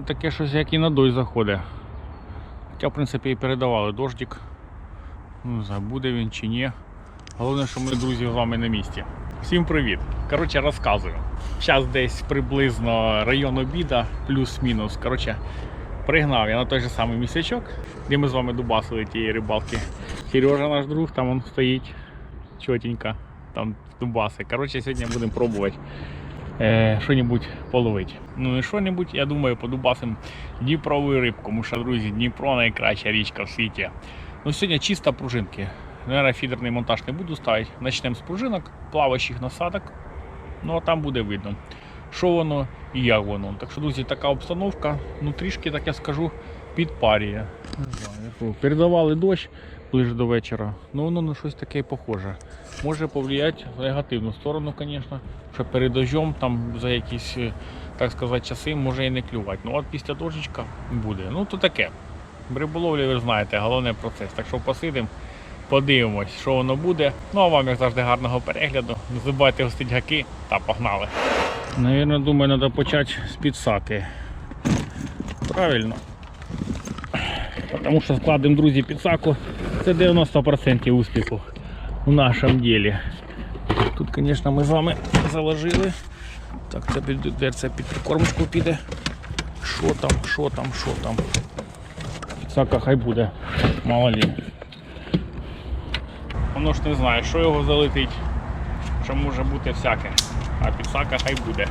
Таке щось як і на дощ заходить. Хоча, в принципі, і передавали дождик. Ну, не знаю, буде він чи ні. Головне, що ми, друзі, з вами на місці. Всім привіт! Коротше, розказую. Зараз десь приблизно район обіда, плюс-мінус. Коротше, пригнав я на той же самий місячок, де ми з вами дубасили тієї рибалки. Сережа наш друг, там він стоїть чотенько, там дубаси. Коротше, сьогодні будемо пробувати е, що-небудь половити. Ну і що-небудь, я думаю, подубасим Дніпрову рибку, тому що, друзі, Дніпро найкраща річка в світі. Ну, сьогодні чисто пружинки. Наверное, фідерний монтаж не буду ставити. Почнемо з пружинок, плаваючих насадок. Ну а там буде видно, що воно і як воно. Так що, друзі, така обстановка, ну трішки, так я скажу, підпарює. Передавали дощ ближе до вечора. Ну воно на щось таке похоже. Може повлияти в негативну сторону, звісно. Що перед дощом там за якісь, е, так сказати, часи може і не клювати. Ну от після дощечка буде. Ну то таке. Риболовлі ви знаєте, головний процес. Так що посидимо, подивимось, що воно буде. Ну а вам, як завжди, гарного перегляду. Не забувайте гостить гаки та погнали. Навірно, думаю, треба почати з підсаки. Правильно. Тому що складемо, друзі, підсаку. Це 90% успіху в нашому ділі. Тут, звісно, ми з вами заложили. Так, це під, це під прикормочку піде. Що там, що там, що там. Підсака хай буде. Мало лі. Воно ж не знає, що його залетить, що може бути всяке. А підсака хай буде.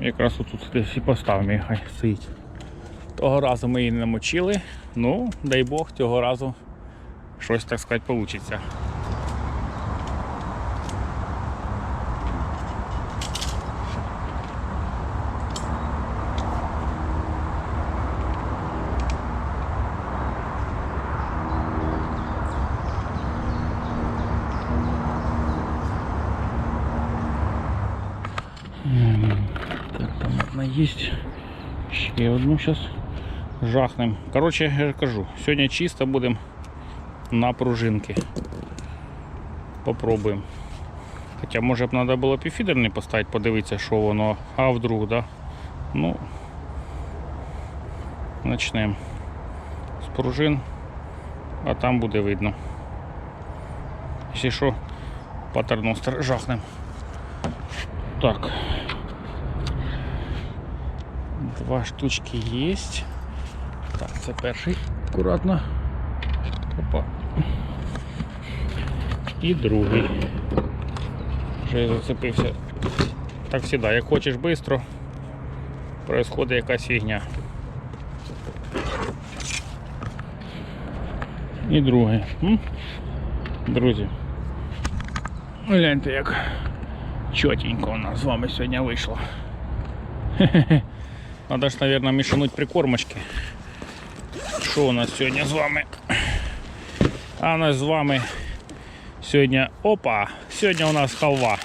Якраз отут десь і поставимо, її, хай стоїть. Того разу ми її не намочили. Ну, дай Бог, цього разу щось так сказати вийде. Так, там одна є. Ще одну зараз жахнем. Коротше, я кажу, сьогодні чисто будемо на пружинки. Попробуємо. Хоча може б треба було півфідерний поставити, подивитися, що воно, а вдруг, да? Ну почнемо з пружин, а там буде видно. Якщо що, патерностер жахнем. Так. Два штучки есть. Це перший. Акуратно. Опа. І другий. Вже зацепився. Так завжди, як хочеш швидко, происходить якась фігня. І другий. Друзі. Гляньте, як чотенько у нас з вами сьогодні вийшло. Хе-хе-хе. Надо ж, наверное, мішануть прикормочки. Що у нас сьогодні з вами? А у нас з вами сьогодні... Опа! Сьогодні у нас халва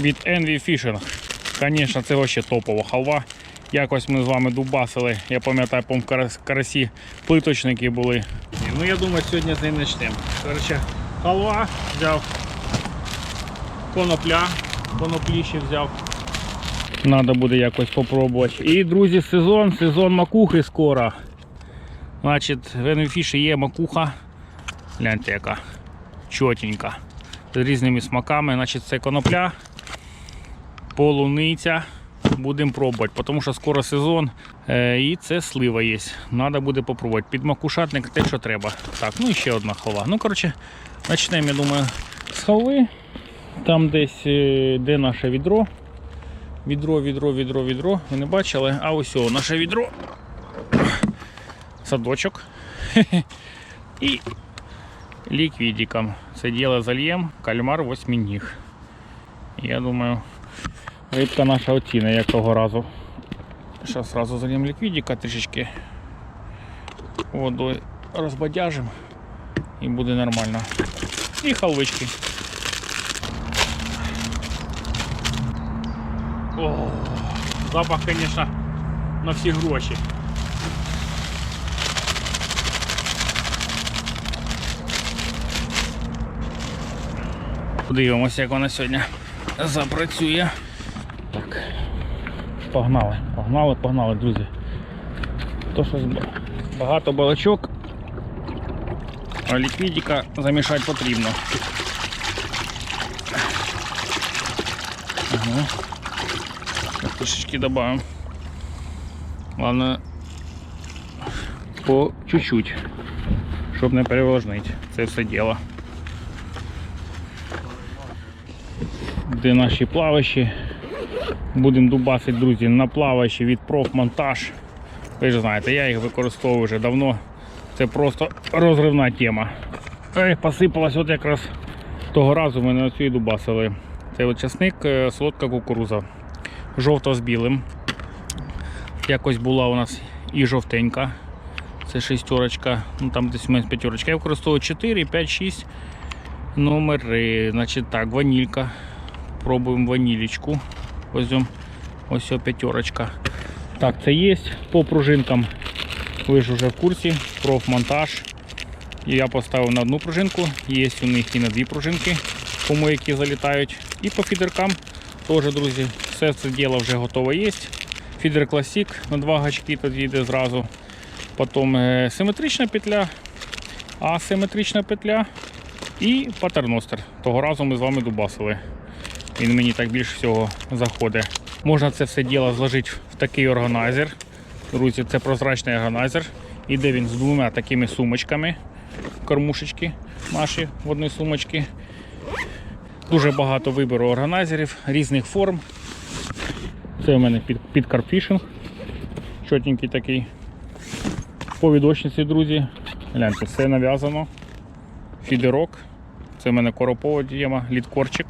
від Envy Fishing. Звісно, це вообще топова халва. Якось ми з вами дубасили. Я пам'ятаю, по карасі плиточники були. Ну я думаю, сьогодні з неї почнемо. Короче, халва взяв, конопля, коноплі взяв. Надо буде якось попробувати. І, друзі, сезон, сезон макухи скоро. Значить, в Енвіфіші є макуха. Гляньте яка чотенька. З різними смаками. Значить, це конопля, полуниця. Будемо пробувати, тому що скоро сезон е, і це слива є. Треба буде попробувати. Під макушатник те, що треба. Так, ну і ще одна халва. Ну, коротше, почнемо, я думаю, з халви. Там десь е, де наше відро. Відро, відро, відро, відро. Ви не бачили? А ось о, наше відро. Садочок. І ліквідиком. Це діло зальєм, кальмар восьминіг. Я думаю, рибка наша оціне, як того разу. Зараз одразу зальємо ліквідика трішечки водою розбадяжимо і буде нормально. І халвички. О, запах, конечно, на всі гроші. Подивимося, як вона сьогодні запрацює. Так. Погнали, погнали, погнали, друзі. То щось багато балачок, а ліквідіка замішати потрібно. Ага. Так, Трішечки додаємо. Главное по чуть-чуть, щоб не перевлажнити це все діло. Де наші плаващі? Будемо дубасити, друзі, на плаващі від профмонтаж. Ви ж знаєте, я їх використовую вже давно. Це просто розривна тема. Ей, посипалась от якраз того разу ми на оцю і дубасили. Це от часник, е, солодка кукуруза. Жовта з білим. Якось була у нас і жовтенька. Це шестерочка, ну там десь у мене п'ятерочка. Я використовую 4, 5, 6 номери. Значить так, ванілька. Пробуємо ванілічку. Возьмемо ось о п'ятерочка. Так, це є по пружинкам. Ви ж вже в курсі. Профмонтаж. Я поставив на одну пружинку, є у них і на дві пружинки, кому які залітають. І по фідеркам теж, друзі, все це діло вже готове є. Фідер Classic на два гачки тоді йде зразу. Потім е, симетрична петля, асиметрична петля і патерностер. Того разу ми з вами дубасили. Він мені так більш всього заходить. Можна це все діло зложити в такий органайзер. Друзі, це прозрачний органайзер. Іде він з двома такими сумочками. Кормушечки наші в одній сумочці. Дуже багато вибору органайзерів різних форм. Це у мене під, під карфішинг. Чотенький такий. По відочниці, друзі. Гляньте, все нав'язано. Фідерок. Це в мене коропова дієма, літкорчик.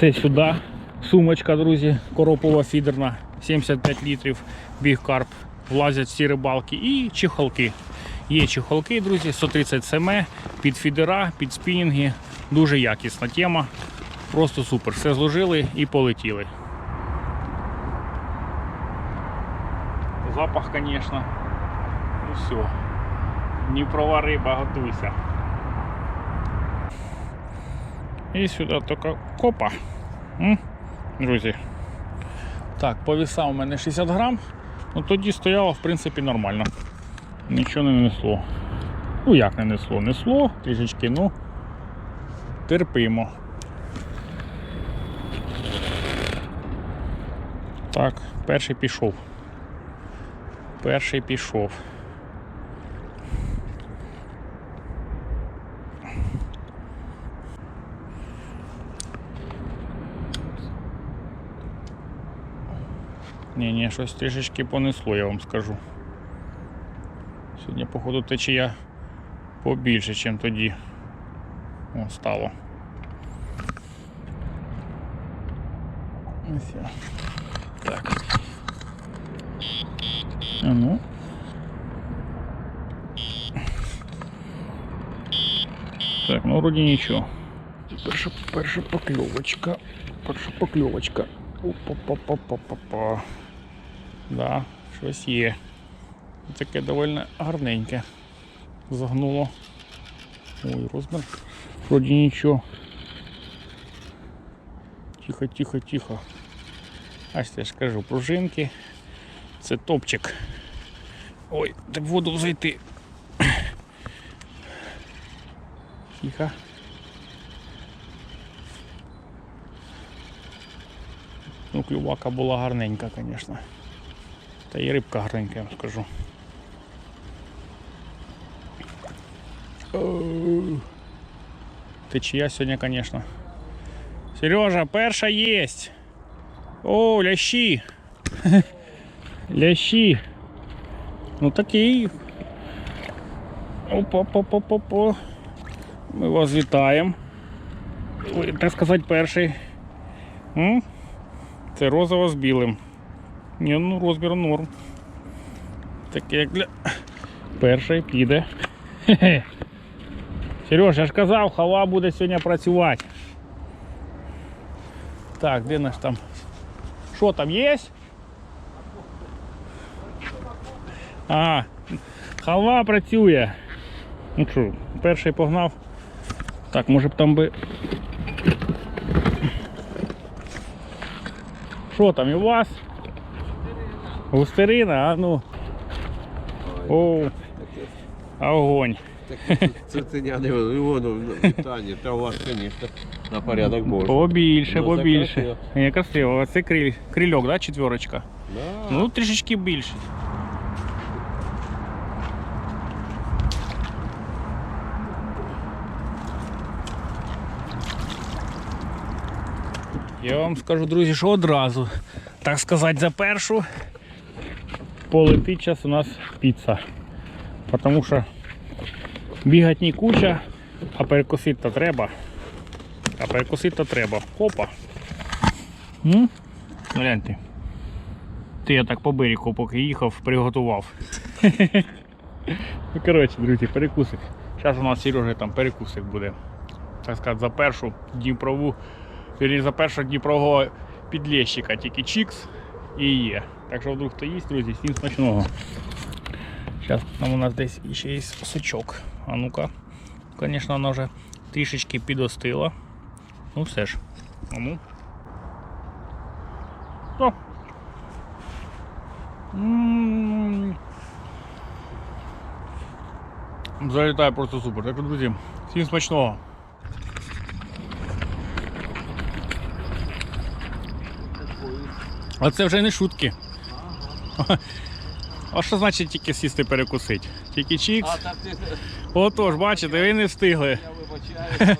Це сюди сумочка, друзі, коропова фідерна, 75 літрів, бігкарп. Влазять всі рибалки і чехолки. Є чехолки, друзі, 130 см, під фідера, під спінінги. Дуже якісна тема. Просто супер. Все зложили і полетіли. Запах, звісно. Ну все. Дніпрова риба, готуйся. І сюди тільки копа. Друзі. Так, по весам у мене 60 грам. Ну тоді стояло, в принципі, нормально. Нічого не несло. Ну як не несло? Несло трішечки, ну терпимо. Так, перший пішов. Перший пішов. Ні, ні, щось трішечки понесло, я вам скажу. Сьогодні, походу, течія побільше, ніж тоді. О, стало. Ось я. Так. А ну. Так, ну вроді нічого. Перша, перша покльовочка. Перша покльовочка. Опа-па-па-па-па-па. Да, щось є. Таке доволі гарненьке. Загнуло. Ой, розмір. Вроді нічого. Тихо, тихо, тихо. Аж я ж кажу, пружинки. Це топчик. Ой, в воду зайти. Тихо. Ну, клювака була гарненька, звісно. Та і рибка гарненька, я вам скажу. Течія сьогодні, звісно. Сережа, перша єсть. О, лящі. Лящі. Ну такий. Опа-па-па-па-па. Ми вас вітаємо. Ой, так сказати, перший. Це розово з білим. Ні, ну розмір норм. Таке як для. Перший піде. Хе-хе. Сереж, я ж казав, хава буде сьогодні працювати. Так, де наш там? Що там є? А, халва працює. Ну що, перший погнав. Так, може б там би. Що Що там і у вас? Густерина, а ну. О, огонь. Цуценя не воно питання, та у вас, звісно, на порядок більше. Побільше, Ну, це красиво. Красиво. Це криль, крильок, да, четверочка? Да. Ну, трішечки більше. Я вам скажу, друзі, що одразу, так сказати, за першу полетить час у нас піца. Тому що бігать не куча, а перекусити то треба. А перекусити то треба. Опа. М? Гляньте. Ти я так по берегу, поки їхав, приготував. ну, коротше, друзі, перекусик. Зараз у нас Сережа там перекусик буде. Так сказати, за першу Дніпрову, за першого Дніпрового підлещика, тільки чікс і є. Так що вдруг хто їсть, друзі, всім смачного. Зараз там у нас десь ще є сучок. А ну-ка. Звісно, вона вже трішечки підостила. Ну все ж. А ну. О, М. Просто супер. Так, друзі, всім смачного. А це вже не шутки. А що значить тільки сісти перекусити? Тільки чікс. А так ти, Отож, бачите, ви не встигли. я вибачаю,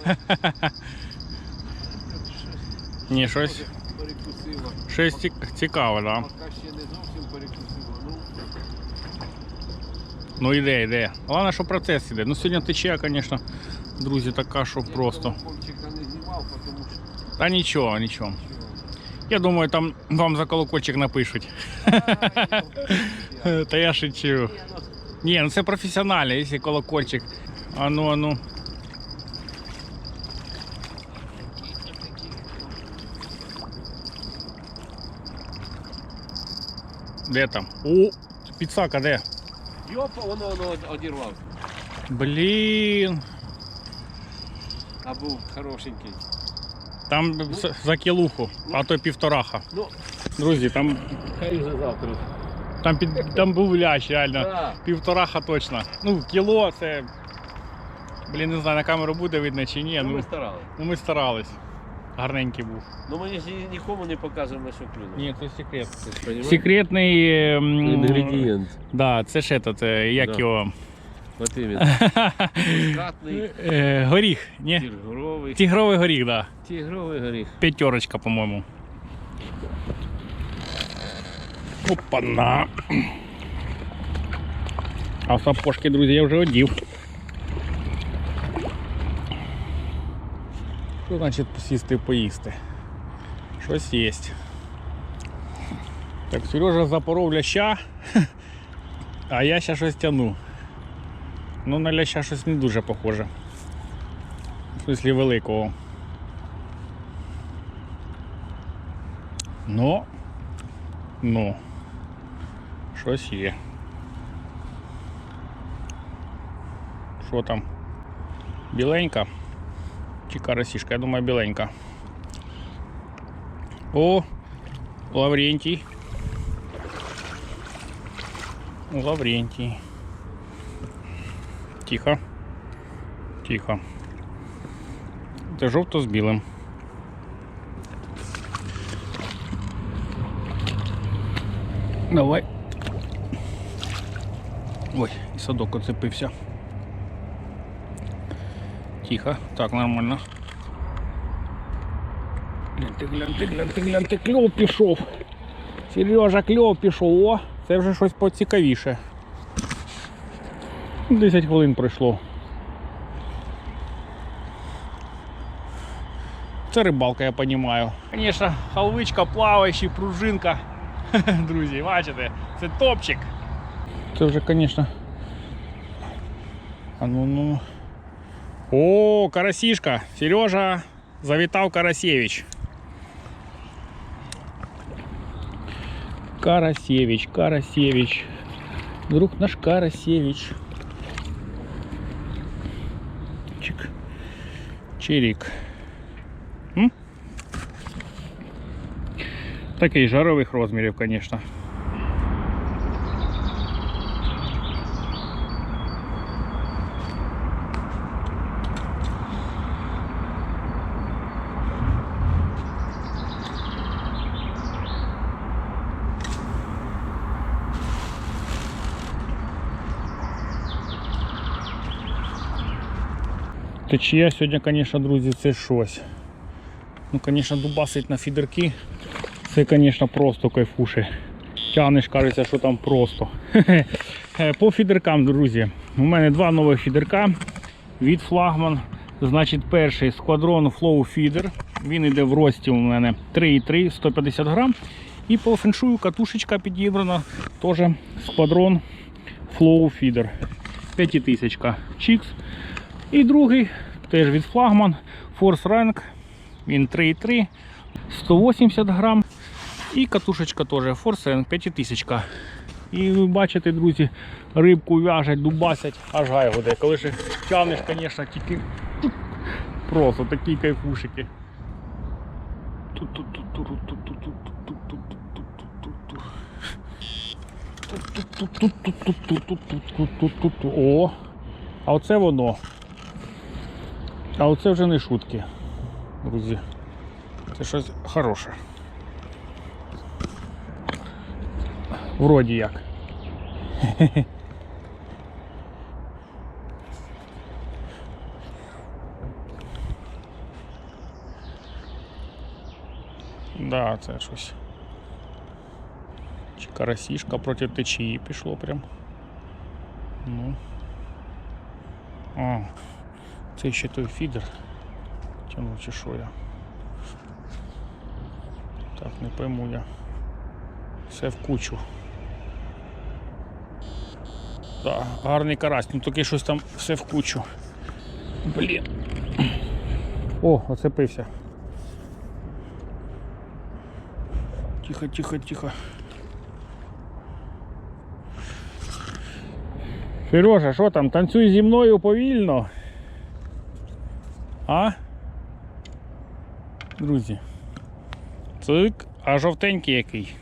Ні, щось, перекусила. щось цік- цікаве, да? Поки ще не зовсім перекусила. Ну, Ну іде, іде. Головне, що процес іде. Ну сьогодні тече, звісно, друзі, така, що просто. колокольчика не знімав, тому що... Та нічого, нічого. Я думаю, там вам за колокольчик напишуть. Та я шучу. Ні, ну це професіонально, якщо колокольчик. А ну, а ну. Де там? О, підсака, де? Йопа, воно, воно одірвався. Блін. А був хорошенький. Там за- за кілуху, а то півтораха. Ну, Друзі, там, хай вже завтра. там, під, там був лящ, реально. Да. Півтораха точно. Ну, кіло це. Блін, не знаю, на камеру буде видно чи ні. Ну, Ну, ми старалися. ну ми старались. Гарненький був. Ну ми ж нікому не показуємо, що клюнуло. Ні, це секрет. Секретний. ем, Інгредієнт. Да, це ж этот, е, як Да. його. От іменно. Мускатний, Е, Горіх, ні? тігровий. Тігровий горіх, да. Тігровий горіх. П'ятерочка, по-моєму. Опа-на. А сапожки, друзі, я вже одів. Що значить посісти і поїсти? Щось є. Так, Сережа запоров ляща, а я ще щось тяну. Ну, на ляща щось не дуже похоже. В смислі великого. Ну, ну, щось є. Що там? Біленька? Чи карасішка? Я думаю, біленька. О, Лаврентій. Лаврентій. Тихо. Тихо. Це жовто з білим. Давай. Ой, і садок оцепився. Тихо. Так, нормально. Гляньте, гляньте, гляньте, гляньте, кльов пішов. Сережа, кльов пішов. О, це вже щось поцікавіше. 10 хвилин пройшло. Це рибалка, я розумію. Звісно, халвичка, плаваючий, пружинка. Друзі, бачите, це топчик. Це вже, звісно. А ну ну. О, карасішка. Сережа завітав Карасєвич. Карасєвич, Карасєвич. Друг наш Карасєвич. Чирик. М? Такий жарових розмірів, звісно. Течія сьогодні, звісно, друзі, це щось. Ну, звісно, дубасить на фідерки. Це, звісно, просто кайфуші. Тянеш, кажеться, що там просто. По фідеркам, друзі. У мене два нових фідерка від флагман. Значить, перший Squadron Flow Feeder. Він йде в рості у мене 3,3, 150 грам. І по феншую катушечка підібрана. Теж Squadron Flow Feeder. 5000 Чікс. І другий теж від флагман Force Rank. Він 3,3, 180 грам. І катушечка теж Force Rank 5000. І ви бачите, друзі, рибку в'яжать, дубасять, аж гай гуде. Коли ж тянеш, звісно, тільки просто такі кайфушики. О! А оце воно. А оце вже не шутки, друзі. Це щось хороше. Вроді як. Да, це щось. Чи карасішка проти течії пішло прям. Ну. А, це ще той фідер. Тянув чи що я. Так, не пойму я. Все в кучу. Так, гарний карась, ну таки щось там все в кучу. Блін. О, оцепився. Тихо, тихо, тихо. Сережа, що там? Танцюй зі мною повільно. А? Друзі. Цик, а жовтенький який.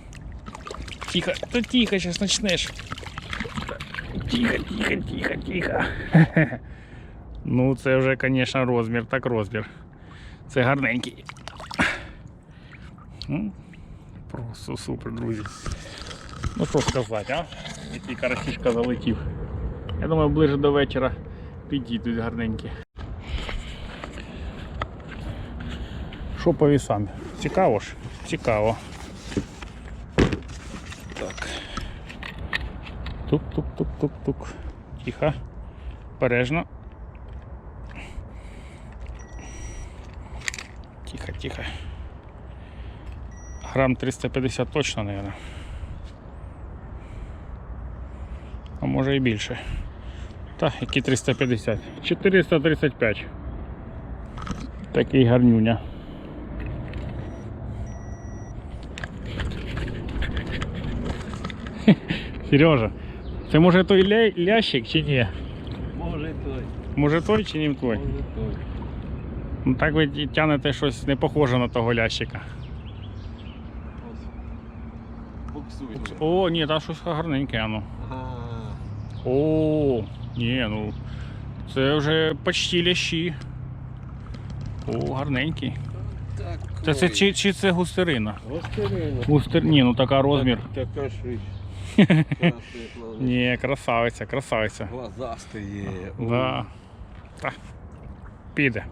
Тихо, та тихо, зараз почнеш. Тихо, тихо, тихо, тихо. Ну, це вже, звісно, розмір, так розмір. Це гарненький. Ну, Просто супер, друзі. Ну що сказати, а? Який карасішка залетів. Я думаю, ближе до вечора підійдуть гарненькі. Що по вісам? Цікаво ж? Цікаво. Так. Тук-тук-тук-тук-тук. Тихо. Бережно. Тихо, тихо. Грам 350 точно, наверное. А може і більше. Та, які 350? 435. Такий гарнюня. Сережа, це може той ля... лящик чи ні? Може той, Може той чи не той? може той. Ну так ви тянете щось не похоже на того лящика. Буксуй. О, ні, там щось гарненьке, ану. О, ні, ну це вже почти лящі. О, гарненький. Так. Це, це чи, чи це густерина? Гостерина. Густер... Ні, ну така розмір. Така ж. Ні, красавиця, красавиця. Глазастий є. Да. Та. Піде.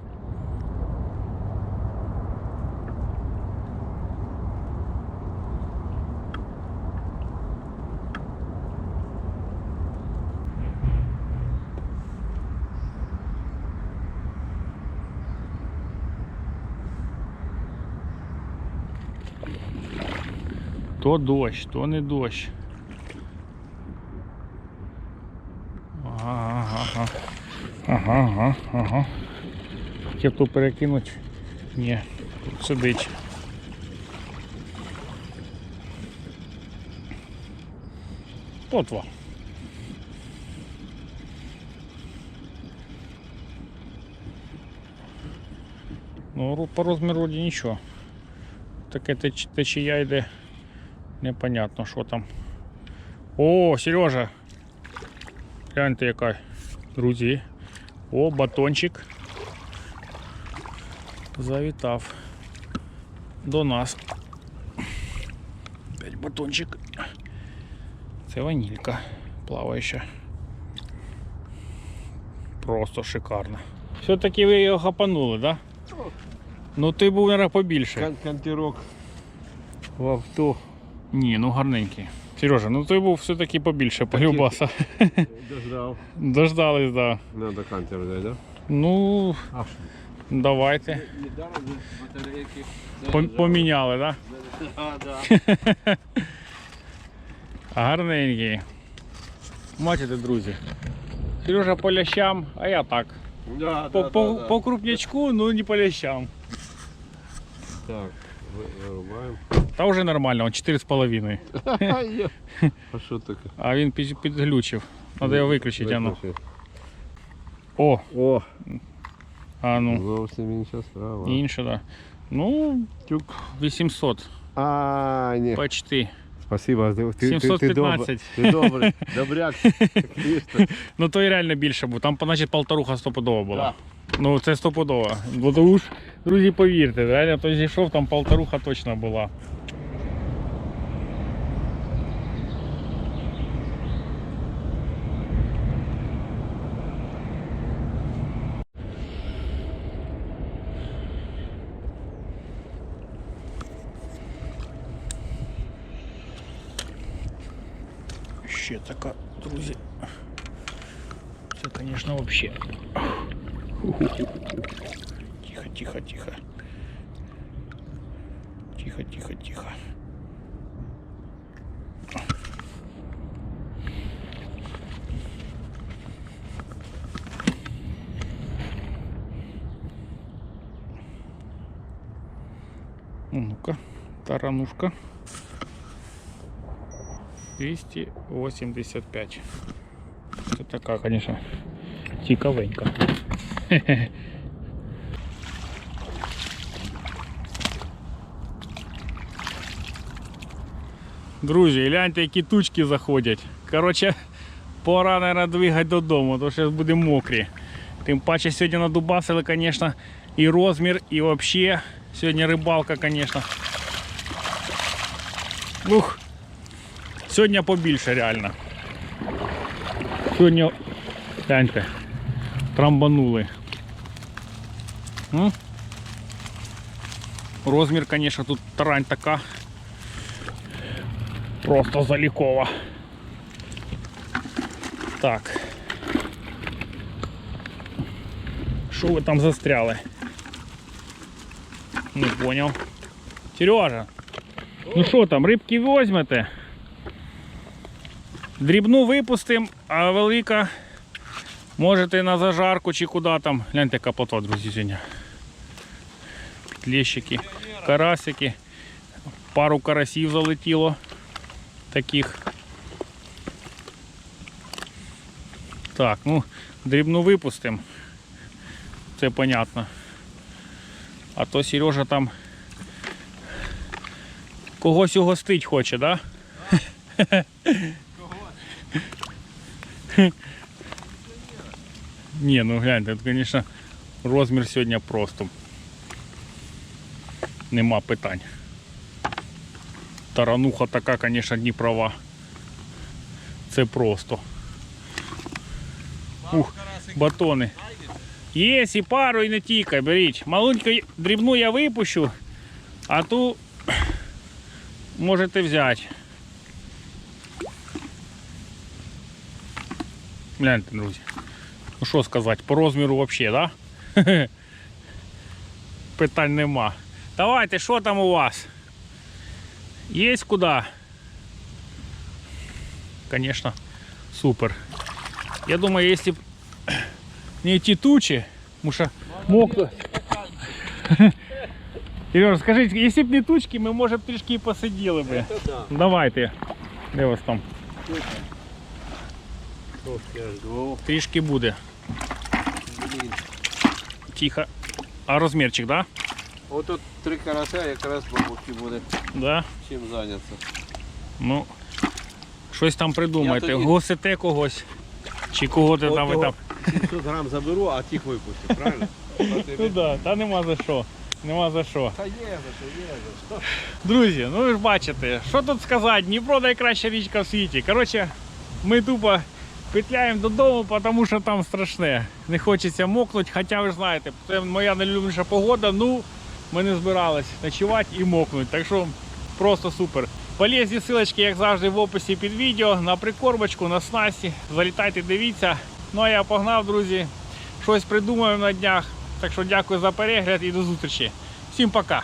То дощ, то не дощ. Ага, ага, ага. Ага, ага. Хотів ту перекинути. Ні, тут сидить. От во. Ну, по розміру нічого. таке теч- течія йде. Непонятно, що там. О, Сережа! Гляньте яка, друзі. О, батончик. Завітав до нас. Опять батончик. Це ванілька плаваюча. Просто шикарно. Все-таки ви його хапанули, так? Да? Ну ти був, мабуть, побільше. Кан- Кантерок в авто. Ні, ну гарненький. Сережа, ну ти був все-таки побільше полюбаса. Дождав. Дождались, да. Надо кантер взять, да? Ну, А давайте. Недаром батарейки. Пом- Поміняли, так? А, да. Да? Гарненький. Бачите, друзі. Сережа по лящам, а я так. Да, По, да, по, да, да. по крупнячку, ну не по лящам. Так, ви- вирубаємо. Та вже нормально, он 4,5. Ай-я. А що таке? А він під, підглючив. Треба його виключити, а ну. Виключи. О, О, а ну. зовсім інша справа. Інше, да. Ну, Тюк. 800. А, ні. Почти. Спасибо, ти, ти, ти, ти, 715. добр- ти добрий, добряк. Звісно. Ну то і реально більше був. Там, значить, полторуха стопудово була. Да. Ну це стопудово. Бо то ж, друзі, повірте, реально то зійшов, там полторуха точно була. Ще така, друзі. Це, конечно, вообще. Тихо, тихо, тихо. Тихо, тихо, тихо. Ну, Ну-ка, таранушка. 285. Це така, конечно, цікавенька. Друзі, гляньте, які тучки заходять. Коротше, пора, наверное, двигати додому, тому що буде мокрі. Тим паче сьогодні надубасили, звісно, і розмір, і взагалі. Сьогодні рибалка, звісно. Ух. Сьогодні побільше реально. Сьогодні, гляньте, трамбанули. М? Розмір, звісно, тут тарань така. Просто залікова. Так. Що ви там застряли? Не понял. Сережа, ну що там, рибки візьмете? Дрібну випустимо, а велика можете на зажарку чи куди там. Гляньте, яка плотва, друзі, сьогодні. Клещики, карасики. Пару карасів залетіло. Таких. Так, ну, дрібну випустимо. Це понятно. А то Сережа там когось угостить хоче, да? Кого? Ні, ну гляньте, тут, звісно, розмір сьогодні просто. Нема питань. Тарануха така, звісно, Дніпрова. Це просто. Ух, батони. Є і пару, і не тільки, беріть. Маленьку дрібну я випущу, а ту можете взяти. Гляньте, друзі. Ну що сказати, по розміру взагалі, да? Питань нема. Давайте, що там у вас? Є куди? Конечно, супер. Я думаю, если б не эти тучи, потому что мокро. Сережа, скажіть, якщо б не тучки, ми може б трішки і посиділи би. Це да. Давайте. Де вас там? Трошки аж двох. Трішки буде. Блін. Тихо. А розмірчик, да? Ото три карася якраз бабушки буде Да? чим зайнятися. Ну, щось там придумайте. Тоді- Госите когось. Чи кого ти там і там. 700 грам заберу, а тих випустю, правильно? Ну да, та нема за що. Нема за що. Та є за що, є за що. Друзі, ну ви ж бачите, що тут сказати, Дніпро найкраща річка в світі. Коротше, ми тупо петляємо додому, тому що там страшне. Не хочеться мокнути, хоча ви ж знаєте, це моя найлюбленіша погода, ну ми не збирались ночувати і мокнути. Так що просто супер. Полезні силочки, як завжди, в описі під відео, на прикормочку, на снасті. Залітайте, дивіться. Ну а я погнав, друзі. Щось придумаємо на днях. Так що дякую за перегляд і до зустрічі. Всім пока!